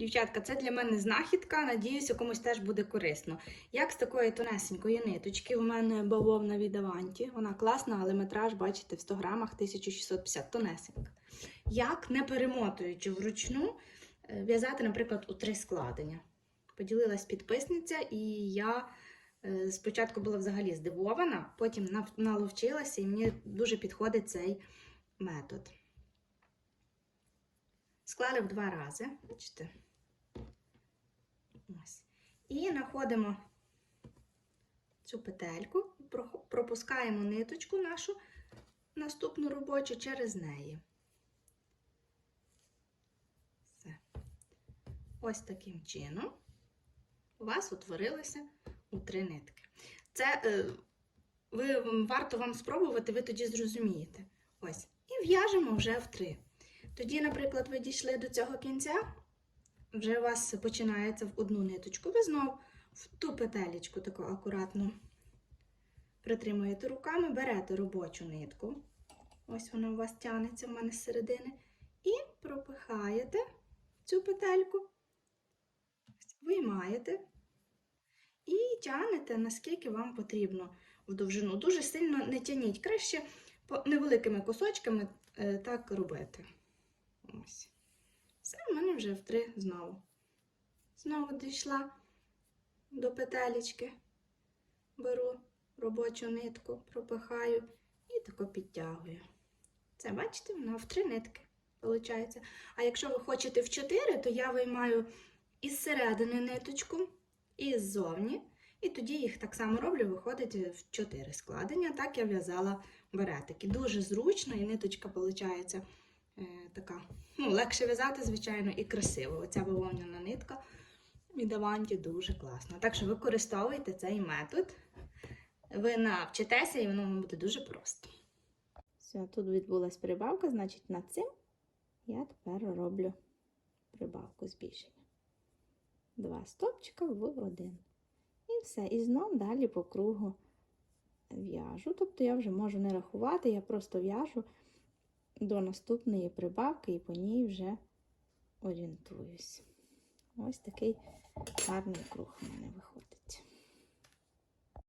Дівчатка, це для мене знахідка. Надіюся, комусь теж буде корисно. Як з такої тонесенької ниточки, у мене бавовна від Аванті. Вона класна, але метраж, бачите, в 100 грамах 1650 тонесенька. Як, не перемотуючи вручну, е, в'язати, наприклад, у три складення. Поділилась підписниця, і я е, спочатку була взагалі здивована, потім наловчилася, і мені дуже підходить цей метод. Склали в два рази, бачите? Ось. І знаходимо цю петельку, пропускаємо ниточку нашу наступну робочу через неї. Все. Ось таким чином у вас утворилося у три нитки. Це е, ви, варто вам спробувати, ви тоді зрозумієте. Ось. І в'яжемо вже в три. Тоді, наприклад, ви дійшли до цього кінця, вже у вас починається в одну ниточку. Ви знов в ту петелечку таку акуратно притримуєте руками, берете робочу нитку. Ось вона у вас тягнеться в мене з середини. І пропихаєте цю петельку, виймаєте і тягнете, наскільки вам потрібно в довжину. Дуже сильно не тяніть. Краще невеликими кусочками е, так робити. Ось. Все, в мене вже в три знову. Знову дійшла до петелечки, беру робочу нитку, пропихаю і тако підтягую. Це, бачите, воно в три нитки виходить. А якщо ви хочете в чотири, то я виймаю із середини ниточку і ззовні. І тоді їх так само роблю, виходить в чотири складення. Так я в'язала беретики. Дуже зручно, і ниточка виходить така. Ну, легше в'язати, звичайно, і красиво. Оця бавовняна нитка від Аванті дуже класна. Так що використовуйте цей метод. Ви навчитеся, і воно вам буде дуже просто. Все, тут відбулась прибавка, значить над цим я тепер роблю прибавку збільшення. Два стопчика в один. І все. І знов далі по кругу в'яжу. Тобто я вже можу не рахувати, я просто в'яжу до наступної прибавки і по ній вже орієнтуюсь. Ось такий гарний круг у мене виходить.